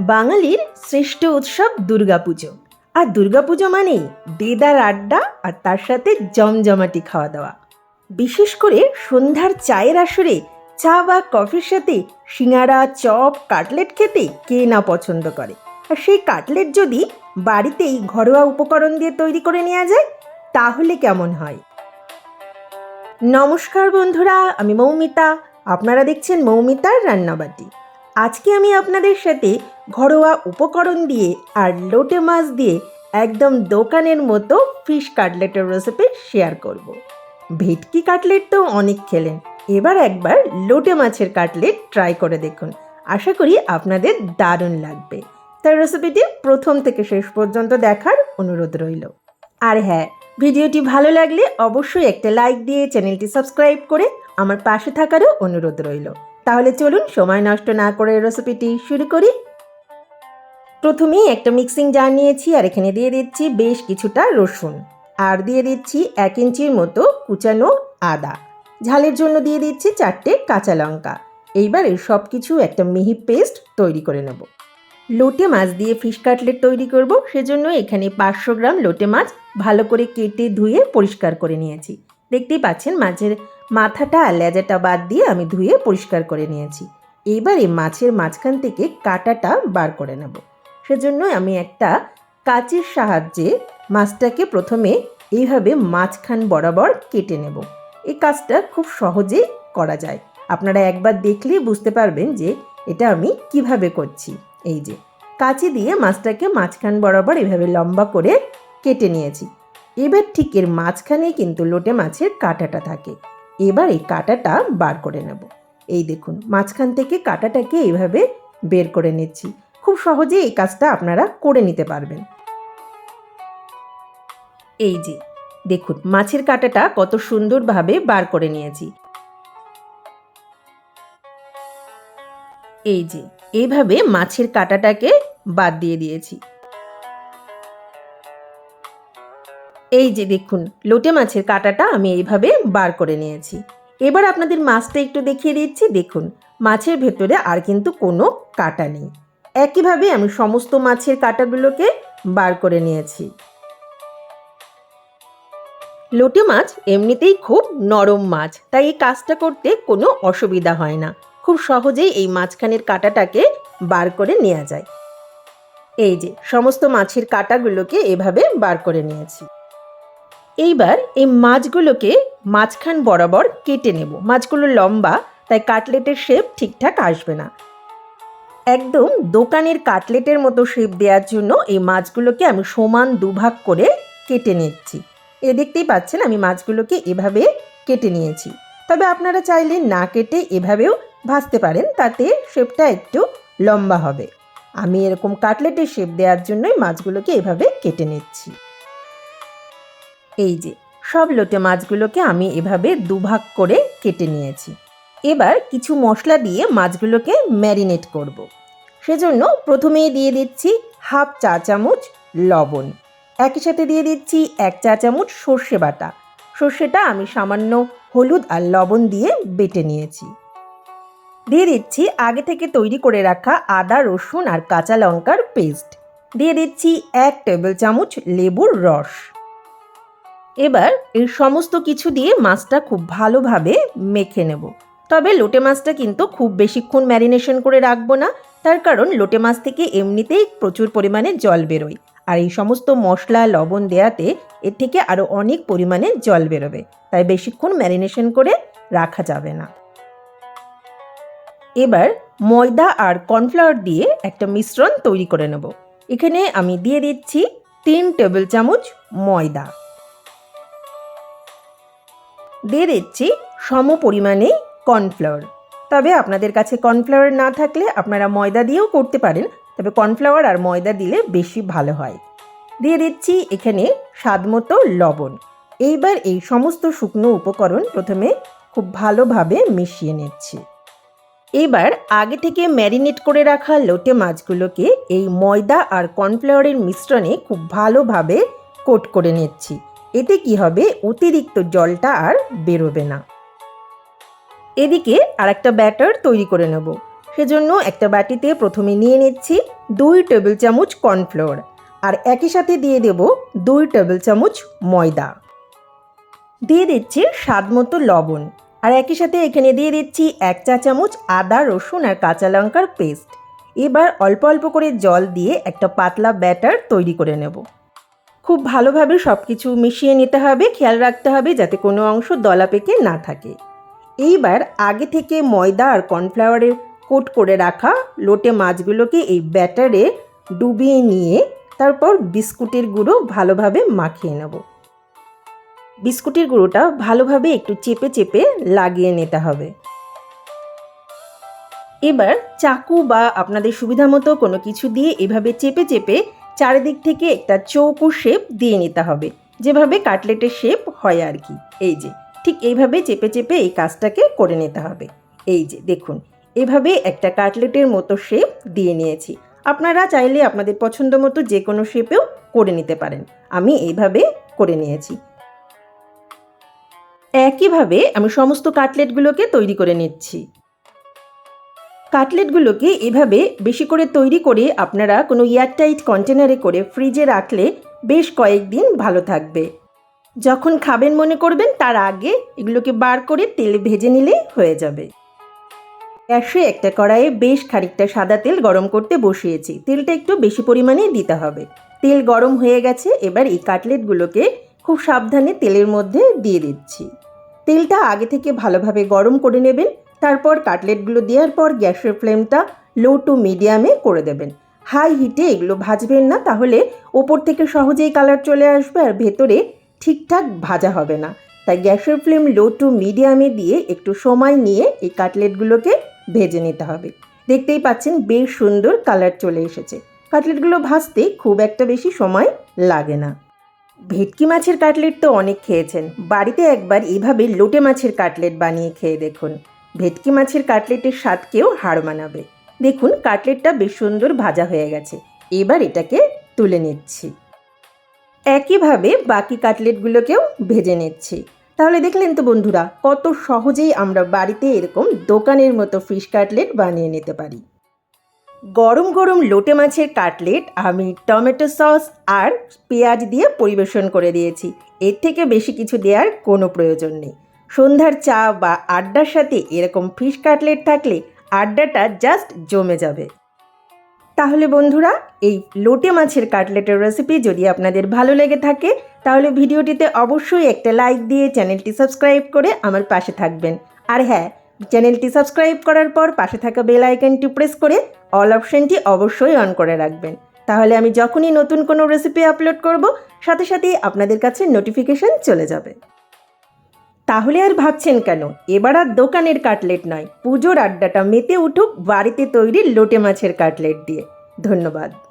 বাঙালির শ্রেষ্ঠ উৎসব দুর্গাপুজো। আর দুর্গাপুজো মানেই দেদার আড্ডা আর তার সাথে জমজমাটি খাওয়া দাওয়া। বিশেষ করে সন্ধ্যার চায়ের আসরে চা বা কফির সাথে সিঙ্গারা, চপ, কাটলেট খেতে কে না পছন্দ করে? আর সেই কাটলেট যদি বাড়িতেই ঘরোয়া উপকরণ দিয়ে তৈরি করে নেওয়া যায়, তাহলে কেমন হয়? নমস্কার বন্ধুরা, আমি মৌমিতা। আপনারা দেখছেন মৌমিতার রান্নাবাটি। আজকে আমি আপনাদের সাথে ঘরোয়া উপকরণ দিয়ে আর লোটে মাছ দিয়ে একদম দোকানের মতো ফিশ কাটলেটের রেসিপি শেয়ার করব। ভেটকি কাটলেট তো অনেক খেলেন। এবার একবার লোটে মাছের কাটলেট ট্রাই করে দেখুন। আশা করি আপনাদের দারুণ লাগবে। তার রেসিপিটি প্রথম থেকে শেষ পর্যন্ত দেখার অনুরোধ রইল। আর হ্যাঁ ভিডিওটি ভালো লাগলে অবশ্যই একটা লাইক দিয়ে চ্যানেলটি সাবস্ক্রাইব করে আমার পাশে থাকারও অনুরোধ রইল। তাহলে চলুন সময় নষ্ট না করে রেসিপিটি শুরু করি। প্রথমেই একটা মিক্সিং জার নিয়েছি আর এখানে দিয়ে দিচ্ছি বেশ কিছুটা রসুন। আর দিয়ে দিচ্ছি এক ইঞ্চির মতো কুচানো আদা। ঝালের জন্য দিয়ে দিচ্ছি চারটে কাঁচা লঙ্কা। এইবার এই সব কিছু একটা মিহি পেস্ট তৈরি করে নেব। লোটে মাছ দিয়ে ফিশ কাটলেট তৈরি করব, সেজন্য এখানে পাঁচশো গ্রাম লোটে মাছ ভালো করে কেটে ধুয়ে পরিষ্কার করে নিয়েছি। দেখতেই পাচ্ছেন মাছের মাথাটা আর লেজাটা বাদ দিয়ে আমি ধুয়ে পরিষ্কার করে নিয়েছি। এইবার এই মাছের মাঝখান থেকে কাটাটা বার করে নেব। সেজন্য আমি একটা কাঁচির সাহায্যে মাছটাকে প্রথমে এইভাবে মাঝখান বরাবর কেটে নেব। এই কাজটা খুব সহজেই করা যায়। আপনারা একবার দেখলেই বুঝতে পারবেন যে এটা আমি কীভাবে করছি। এই যে, কাঁচি দিয়ে মাছটাকে মাঝখান বরাবর এভাবে লম্বা করে কেটে নিয়েছি। এবার ঠিক এর মাঝখানে কিন্তু লোটে মাছের কাঁটাটা থাকে। এবার এই কাঁটাটা বার করে নেব। এই দেখুন, মাঝখান থেকে কাঁটাটাকে এইভাবে বের করে নিচ্ছি। খুব সহজে এই কাজটা আপনারা করে নিতে পারবেন। এই যে, দেখুন, মাছের কাঁটাটা কত সুন্দরভাবে বার করে নিয়েছি। এই যে, এইভাবে মাছের কাঁটাটাকে বাদ দিয়ে দিয়েছি। এই যে দেখুন, লোটে মাছের কাঁটাটা আমি এইভাবে বার করে নিয়েছি। এবার আপনাদের মাছটা একটু দেখিয়ে দিচ্ছি। দেখুন, মাছের ভেতরে আর কিন্তু কোনো কাটা নেই। একইভাবে আমি সমস্ত মাছের কাঁটাগুলোকে বার করে নিয়েছি। লোটে মাছ এমনিতেই খুব নরম মাছ, তাই এই কাজটা করতে কোনো অসুবিধা হয় না। খুব সহজেই এই মাঝখানের কাঁটাটাকে বার করে নেওয়া যায়। এই যে, সমস্ত মাছের কাঁটাগুলোকে এভাবে বার করে নিয়েছি। এইবার এই মাছগুলোকে মাঝখান বরাবর কেটে নেব। মাছগুলো লম্বা, তাই কাটলেটের শেপ ঠিকঠাক আসবে না। একদম দোকানের কাটলেটের মতো শেপ দেওয়ার জন্য এই মাছগুলোকে আমি সমান দুভাগ করে কেটে নিচ্ছি। এ দেখতেই পাচ্ছেন আমি মাছগুলোকে এভাবে কেটে নিয়েছি। তবে আপনারা চাইলে না কেটে এভাবেও ভাজতে পারেন, তাতে শেপটা একটু লম্বা হবে। আমি এরকম কাটলেটের শেপ দেওয়ার জন্যই মাছগুলোকে এভাবে কেটে নিচ্ছি। এই যে, সব লোটে মাছগুলোকে আমি এভাবে দুভাগ করে কেটে নিয়েছি। এবার কিছু মশলা দিয়ে মাছগুলোকে ম্যারিনেট করব। সেজন্য প্রথমেই দিয়ে দিচ্ছি হাফ চা চামচ লবণ। একই সাথে দিয়ে দিচ্ছি এক চা চামচ সর্ষে বাটা। সর্ষেটা আমি সামান্য হলুদ আর লবণ দিয়ে বেটে নিয়েছি। দিয়ে দিচ্ছি আগে থেকে তৈরি করে রাখা আদা, রসুন আর কাঁচা লঙ্কার পেস্ট। দিয়ে দিচ্ছি এক টেবিল চামচ লেবুর রস। এবার এই সমস্ত কিছু দিয়ে মাছটা খুব ভালোভাবে মেখে নেব। তবে লোটে মাছটা কিন্তু খুব বেশিক্ষণ ম্যারিনেশন করে রাখব না, তার কারণ লোটে মাছ থেকে এমনিতেই প্রচুর পরিমাণে জল বেরোয়। আর এই সমস্ত মশলা, লবণ দেয়াতে এর থেকে আরও অনেক পরিমাণে জল বেরোবে, তাই বেশিক্ষণ ম্যারিনেশন করে রাখা যাবে না। এবার ময়দা আর কর্নফ্লাওয়ার দিয়ে একটা মিশ্রণ তৈরি করে নেব। এখানে আমি দিয়ে দিচ্ছি তিন টেবিল চামচ ময়দা। দিয়ে দিচ্ছি সম পরিমাণে কর্নফ্লাওয়ার। তবে আপনাদের কাছে কর্নফ্লাওয়ার না থাকলে আপনারা ময়দা দিয়েও করতে পারেন, তবে কর্নফ্লাওয়ার আর ময়দা দিলে বেশি ভালো হয়। দিয়ে দিচ্ছি এখানে স্বাদমতো লবণ। এইবার এই সমস্ত শুকনো উপকরণ প্রথমে খুব ভালোভাবে মিশিয়ে নিচ্ছি। এবার আগে থেকে ম্যারিনেট করে রাখা লোটে মাছগুলোকে এই ময়দা আর কর্নফ্লাওয়ারের মিশ্রণে খুব ভালোভাবে কোট করে নিচ্ছি। এতে কি হবে? অতিরিক্ত জলটা আর বেরোবে না। এদিকে আর একটা ব্যাটার তৈরি করে নেব। সেজন্য একটা বাটিতে প্রথমে নিয়ে নিচ্ছি দুই টেবিল চামচ কর্নফ্লোর আর একই সাথে দিয়ে দেব দুই টেবিল চামচ ময়দা। দিয়ে দিচ্ছি স্বাদ মতো লবণ আর একই সাথে এখানে দিয়ে দিচ্ছি এক চা চামচ আদা, রসুন আর কাঁচা লঙ্কার পেস্ট। এবার অল্প অল্প করে জল দিয়ে একটা পাতলা ব্যাটার তৈরি করে নেব। খুব ভালোভাবে সব কিছু মিশিয়ে নিতে হবে, খেয়াল রাখতে হবে যাতে কোনো অংশ দলা পেকে না থাকে। এইবার আগে থেকে ময়দা আর কর্নফ্লাওয়ারের কোট করে রাখা লোটে মাছগুলোকে এই ব্যাটারে ডুবিয়ে নিয়ে তারপর বিস্কুটের গুঁড়ো ভালোভাবে মাখিয়ে নেব। বিস্কুটের গুঁড়োটা ভালোভাবে একটু চেপে চেপে লাগিয়ে নিতে হবে। এবার চাকু বা আপনাদের সুবিধা মতো কোনো কিছু দিয়ে এভাবে চেপে চেপে চারিদিক থেকে একটা চৌকো শেপ দিয়ে নিতে হবে। যেভাবে কাটলেটের শেপ হয় আর কি। এই যে, ঠিক এইভাবে চেপে চেপে এই কাজটাকে করে নিতে হবে। এই যে, দেখুন, এভাবে একটা কাটলেটের মতো শেপ দিয়ে নিয়েছি। আপনারা চাইলে আপনাদের পছন্দ মতো যে কোনো শেপেও করে নিতে পারেন। আমি এইভাবে করে নিয়েছি। একইভাবে আমি সমস্ত কাটলেটগুলোকে তৈরি করে নিচ্ছি। কাটলেটগুলোকে এভাবে বেশি করে তৈরি করে আপনারা কোনো এয়ারটাইট কন্টেনারে করে ফ্রিজে রাখলে বেশ কয়েকদিন ভালো থাকবে। যখন খাবেন মনে করবেন, তার আগে এগুলোকে বার করে তেলে ভেজে নিলে হয়ে যাবে। গ্যাসে একটা কড়াইয়ে বেশ খানিকটা সাদা তেল গরম করতে বসিয়েছি। তেলটা একটু বেশি পরিমাণে দিতে হবে। তেল গরম হয়ে গেছে, এবার এই কাটলেটগুলোকে খুব সাবধানে তেলের মধ্যে দিয়ে দিচ্ছি। তেলটা আগে থেকে ভালোভাবে গরম করে নেবেন। তারপর কাটলেটগুলো দেওয়ার পর গ্যাসের ফ্লেমটা লো টু মিডিয়ামে করে দেবেন। হাই হিটে এগুলো ভাজবেন না, তাহলে ওপর থেকে সহজেই কালার চলে আসবে আর ভেতরে ঠিকঠাক ভাজা হবে না। তাই গ্যাসের ফ্লেম লো টু মিডিয়ামে দিয়ে একটু সময় নিয়ে এই কাটলেটগুলোকে ভেজে নিতে হবে। দেখতেই পাচ্ছেন বেশ সুন্দর কালার চলে এসেছে। কাটলেটগুলো ভাজতে খুব একটা বেশি সময় লাগে না। ভেটকি মাছের কাটলেট তো অনেক খেয়েছেন। বাড়িতে একবার এইভাবে লোটে মাছের কাটলেট বানিয়ে খেয়ে দেখুন। ভেটকি মাছের কাটলেটের স্বাদকেও হাড় মানাবে। দেখুন, কাটলেটটা বেশ সুন্দর ভাজা হয়ে গেছে। এবার এটাকে তুলে নিচ্ছি। একইভাবে বাকি কাটলেটগুলোকেও ভেজে নিচ্ছি। তাহলে দেখলেন তো বন্ধুরা, কত সহজেই আমরা বাড়িতে এরকম দোকানের মতো ফিশ কাটলেট বানিয়ে নিতে পারি। গরম গরম লোটে মাছের কাটলেট আমি টমেটো সস আর পেঁয়াজ দিয়ে পরিবেশন করে দিয়েছি। এর থেকে বেশি কিছু দেওয়ার কোনো প্রয়োজন নেই। সন্ধ্যার চা বা আড্ডার সাথে এরকম ফিশ কাটলেট থাকলে আড্ডাটা জাস্ট জমে যাবে। তাহলে বন্ধুরা, এই লোটে মাছের কাটলেটের রেসিপি যদি আপনাদের ভালো লেগে থাকে, তাহলে ভিডিওটিতে অবশ্যই একটা লাইক দিয়ে চ্যানেলটি সাবস্ক্রাইব করে আমার পাশে থাকবেন। আর হ্যাঁ চ্যানেলটি সাবস্ক্রাইব করার পর পাশে থাকা বেল আইকনটি প্রেস করে অল অপশনটি অবশ্যই অন করে রাখবেন। তাহলে আমি যখনই নতুন কোনো রেসিপি আপলোড করব, সাথে সাথেই আপনাদের কাছে নোটিফিকেশন চলে যাবে। তাহলে আর ভাবছেন কেন? এবার আর দোকানের কাটলেট নয়, পুজোর আড্ডাটা মেতে উঠুক বাড়িতে তৈরি লোটে মাছের কাটলেট দিয়ে। ধন্যবাদ।